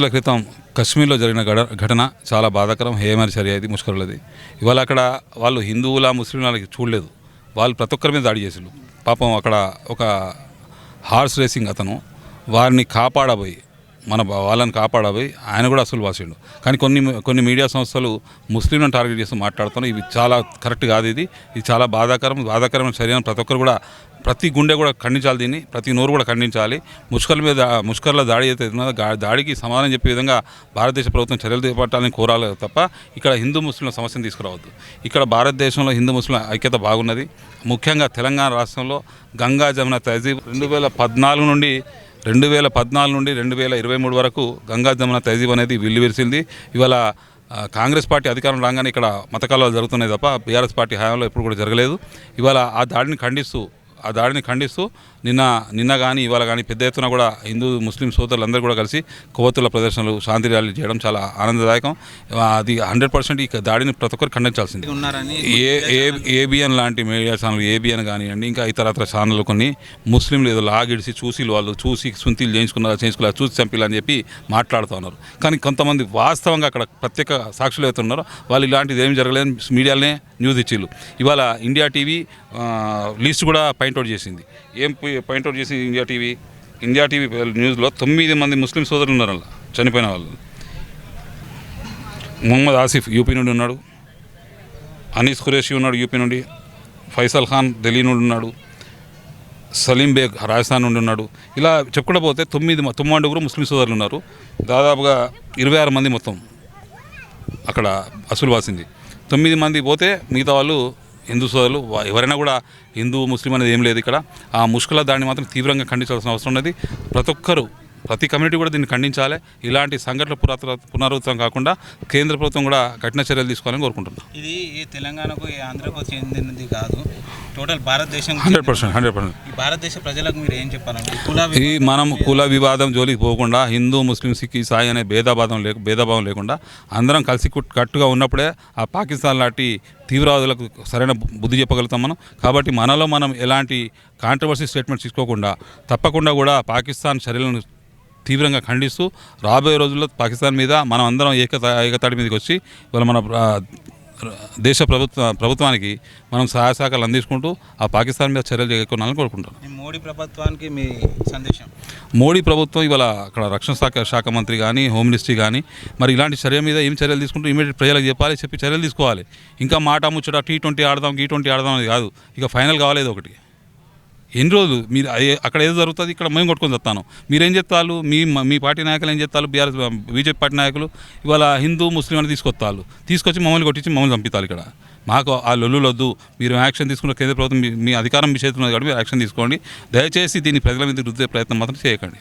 రోజుల క్రితం కశ్మీర్లో జరిగిన గడ ఘటన చాలా బాధాకరం హేమర్ చర్య ఇది ముష్కరులది. ఇవాళ అక్కడ వాళ్ళు హిందువుల ముస్లింలకి చూడలేదు. వాళ్ళు ప్రతి ఒక్కరి మీద దాడి చేసిండు పాపం అక్కడ ఒక హార్స్ రేసింగ్ అతను వారిని కాపాడబోయి మన వాళ్ళని కాపాడబోయి ఆయన కూడా అసలు వాసిండు. కానీ కొన్ని కొన్ని మీడియా సంస్థలు ముస్లింలను టార్గెట్ చేస్తూ మాట్లాడుతున్నాం ఇవి చాలా కరెక్ట్ కాదు ఇది. ఇది చాలా బాధాకరం బాధాకరమైన చర్యను ప్రతి ఒక్కరు కూడా ప్రతి గుండె కూడా ఖండించాలి దీన్ని ప్రతి నోరు కూడా ఖండించాలి. ముష్కర్ల మీద ముష్కర్ల దాడి అయితే దాడికి సమాధానం చెప్పే విధంగా భారతదేశ ప్రభుత్వం చర్యలు చేపట్టాలని కోరాలి తప్ప ఇక్కడ హిందూ ముస్లింల సమస్యను తీసుకురావద్దు. ఇక్కడ భారతదేశంలో హిందూ ముస్లిం ఐక్యత బాగున్నది. ముఖ్యంగా తెలంగాణ రాష్ట్రంలో గంగా జమున తహజీబ్ రెండు వేల పద్నాలుగు నుండి రెండు వేల పద్నాలుగు నుండి రెండు వేల ఇరవై మూడు వరకు గంగా జమున తహజీబ్ అనేది విల్లు విరిసింది ఇవాళ కాంగ్రెస్ పార్టీ అధికారం రాగానే ఇక్కడ మత జరుగుతున్నాయి తప్ప బీఆర్ఎస్ పార్టీ హయాంలో ఎప్పుడు కూడా జరగలేదు. ఇవాళ ఆ దాడిని ఖండిస్తూ ఆ దాడిని ఖండిస్తూ నిన్న నిన్న కానీ ఇవాళ కానీ పెద్ద ఎత్తున కూడా హిందూ ముస్లిం సోదరులందరూ కూడా కలిసి కొవ్వొత్తుల ప్రదర్శనలు శాంతి ర్యాలీ చేయడం చాలా ఆనందదాయకం. అది హండ్రెడ్ పర్సెంట్ ఈ దాడిని ప్రతి ఒక్కరు ఖండించాల్సింది ఏ ఏ ఏబిఎన్ లాంటి మీడియా ఛానల్ ఏబిఎన్ కానివ్వండి ఇంకా ఇతరత్ర ఛానళ్ళు కొన్ని ముస్లింలు ఏదో లాగిడిసి చూసి వాళ్ళు చూసి సుంతీలు చేయించుకున్నారా చేయించుకున్నారా చూసి చంపిలా అని చెప్పి మాట్లాడుతూ ఉన్నారు. కానీ కొంతమంది వాస్తవంగా అక్కడ ప్రత్యేక సాక్షులు అయితే ఉన్నారో వాళ్ళు ఇలాంటిది ఏం జరగలేదని మీడియాలనే న్యూస్ ఇచ్చిళ్ళు ఇవాళ ఇండియా టీవీ లిస్ట్ కూడా పాయింట్అవుట్ చేసింది. ఏం పాయింట్అవుట్ చేసింది ఇండియా టీవీ? ఇండియా టీవీ న్యూస్లో తొమ్మిది మంది ముస్లిం సోదరులు ఉన్నారు అలా చనిపోయిన వాళ్ళు. మొహమ్మద్ ఆసిఫ్ యూపీ నుండి ఉన్నాడు. అనీస్ ఖురేషి ఉన్నాడు యూపీ నుండి. ఫైసల్ ఖాన్ ఢిల్లీ నుండి ఉన్నాడు. సలీం బేగ్ రాజస్థాన్ నుండి ఉన్నాడు. ఇలా చెప్పుకుంటూ పోతే తొమ్మిది తొమ్మిదిగురు ముస్లిం సోదరులు ఉన్నారు. దాదాపుగా ఇరవై ఆరు మంది మొత్తం అక్కడ అసలు వాసింది. తొమ్మిది మంది పోతే మిగతా వాళ్ళు హిందూ సోదరులు ఎవరైనా కూడా హిందూ ముస్లిం అనేది ఏం లేదు ఇక్కడ. ఆ ముష్కల దాన్ని మాత్రం తీవ్రంగా ఖండించాల్సిన అవసరం ఉన్నది. ప్రతి ఒక్కరూ ప్రతి కమ్యూనిటీ కూడా దీన్ని ఖండించాలి. ఇలాంటి సంఘటనలు పురాతన పునరావృతం కాకుండా కేంద్ర ప్రభుత్వం కూడా కఠిన చర్యలు తీసుకోవాలని కోరుకుంటున్నాను ఇది ఈ తెలంగాణకు ఈ ఆంధ్రకు చెందినది కాదు. టోటల్ భారతదేశం హండ్రెడ్ పర్సెంట్ హండ్రెడ్ పర్సెంట్. భారతదేశ ప్రజలకు మీరు ఏం చెప్పాలండి? ఈ మనం కుల వివాదం జోలికి పోకుండా హిందూ ముస్లిం సిక్ ఈసాయి అనే భేదభావం లేక భేదభావం లేకుండా అందరం కలిసి కుట్- కట్టుగా ఉన్నప్పుడే ఆ పాకిస్తాన్ లాంటి తీవ్రవాదులకు సరైన బుద్ధి చెప్పగలుగుతాం మనం. కాబట్టి మనలో మనం ఎలాంటి కాంట్రవర్సీ స్టేట్మెంట్స్ తీసుకోకుండా తప్పకుండా కూడా పాకిస్తాన్ చర్యలను తీవ్రంగా ఖండిస్తూ రాబోయే రోజుల్లో పాకిస్తాన్ మీద మనం అందరం ఏకత ఏకతాటి మీదకి వచ్చి ఇవాళ మన దేశ ప్రభుత్వ ప్రభుత్వానికి మనం సహాయ సహకారాలు అందించుకుంటూ ఆ పాకిస్తాన్ మీద చర్యలు చేకూరాలని కోరుకుంటాం ఈ మోడీ ప్రభుత్వానికి మీ సందేశం? మోడీ ప్రభుత్వం ఇవాళ అక్కడ రక్షణ శాఖ శాఖ మంత్రి కానీ హోమ్ మినిస్ట్రీ కానీ మరి ఇలాంటి చర్య మీద ఏం చర్యలు తీసుకుంటూ ఇమీడియట్ ప్రజలకు చెప్పాలి చెప్పి చర్యలు తీసుకోవాలి. ఇంకా మాట ముచ్చట టీ ట్వంటీ ఆడదాం టీ ట్వంటీ ఆడదాం అనేది కాదు. ఇక ఫైనల్ కావాలేదు ఒకటి. ఎన్ని రోజులు? మీరు అక్కడ ఏదో జరుగుతుంది ఇక్కడ మేము కొట్టుకొని చెప్తాను. మీరేం చెప్తారు మీ మీ పార్టీ నాయకులు ఏం చెప్తారు బీఆర్ఎస్ బీజేపీ పార్టీ నాయకులు? ఇవాళ హిందూ ముస్లిం అని తీసుకొస్తారు తీసుకొచ్చి మమ్మల్ని కొట్టించి మమ్మల్ని చంపుతారు ఇక్కడ. మాకు ఆ లొల్లులొద్దు మీరు యాక్షన్ తీసుకున్న కేంద్ర ప్రభుత్వం మీ- అధికారం మీ చేతుల్లో కాబట్టి మీరు యాక్షన్ తీసుకోండి. దయచేసి దీన్ని ప్రజల మీద రుద్దే ప్రయత్నం మాత్రం చేయకండి.